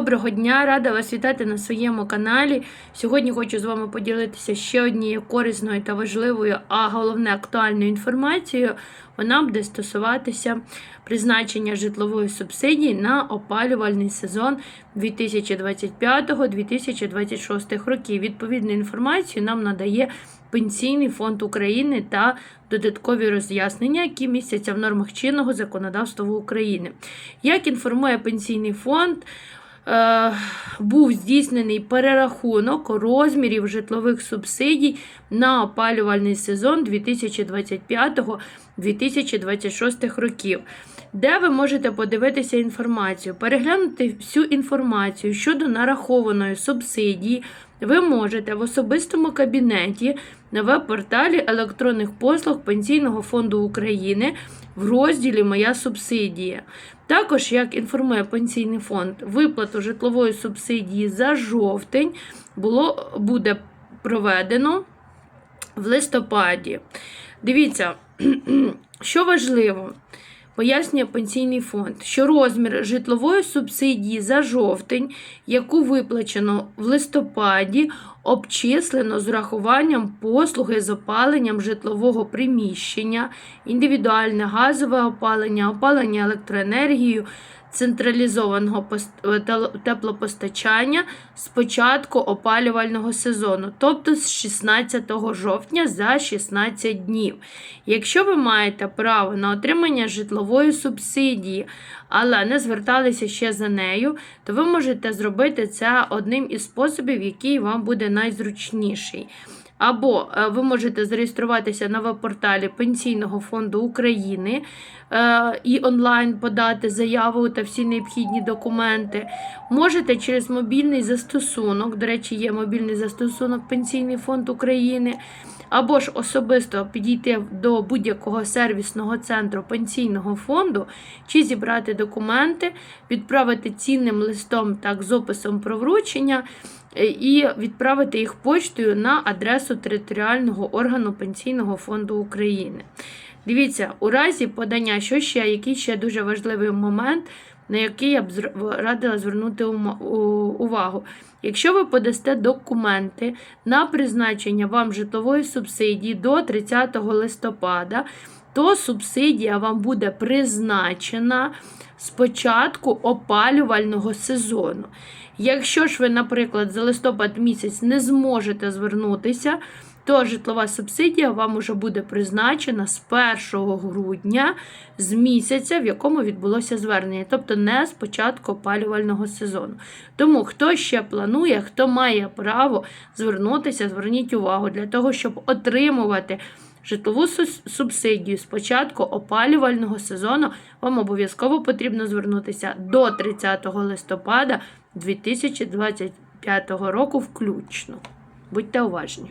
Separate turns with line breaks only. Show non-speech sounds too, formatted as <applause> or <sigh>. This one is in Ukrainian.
Доброго дня, рада вас вітати на своєму каналі. Сьогодні хочу з вами поділитися ще однією корисною та важливою, а головне актуальною інформацією. Вона буде стосуватися призначення житлової субсидії на опалювальний сезон 2025-2026 років. Відповідну інформацію нам надає Пенсійний фонд України та додаткові роз'яснення, які містяться в нормах чинного законодавства України. Як інформує пенсійний фонд, був здійснений перерахунок розмірів житлових субсидій на опалювальний сезон 2025-2026 років. Де ви можете подивитися інформацію, переглянути всю інформацію щодо нарахованої субсидії, ви можете в особистому кабінеті на веб-порталі електронних послуг Пенсійного фонду України в розділі Моя субсидія. Також, як інформує Пенсійний фонд, виплату житлової субсидії за жовтень було, буде проведено в листопаді. Дивіться, <clears throat> що важливо. Пояснює пенсійний фонд, що розмір житлової субсидії за жовтень, яку виплачено в листопаді, обчислено з урахуванням послуги з опаленням житлового приміщення, індивідуальне газове опалення, опалення електроенергією, централізованого теплопостачання з початку опалювального сезону, тобто з 16 жовтня за 16 днів. Якщо ви маєте право на отримання житлової субсидії, але не зверталися ще за нею, то ви можете зробити це одним із способів, який вам буде найзручніший. Або е, ви можете зареєструватися на веб-порталі Пенсійного фонду України е, і онлайн подати заяву та всі необхідні документи. Можете через мобільний застосунок, до речі, є мобільний застосунок Пенсійний фонд України. Або ж особисто підійти до будь-якого сервісного центру пенсійного фонду, чи зібрати документи, відправити цінним листом так з описом про вручення, і відправити їх почтою на адресу територіального органу Пенсійного фонду України. Дивіться, у разі подання, що ще, який ще дуже важливий момент на який я б радила звернути увагу. Якщо ви подасте документи на призначення вам житлової субсидії до 30 листопада, то субсидія вам буде призначена з початку опалювального сезону. Якщо ж ви, наприклад, за листопад місяць не зможете звернутися, то житлова субсидія вам уже буде призначена з 1 грудня з місяця, в якому відбулося звернення, тобто не з початку опалювального сезону. Тому хто ще планує, хто має право звернутися, зверніть увагу для того, щоб отримувати. Житлову субсидію з початку опалювального сезону вам обов'язково потрібно звернутися до 30 листопада 2025 року включно. Будьте уважні!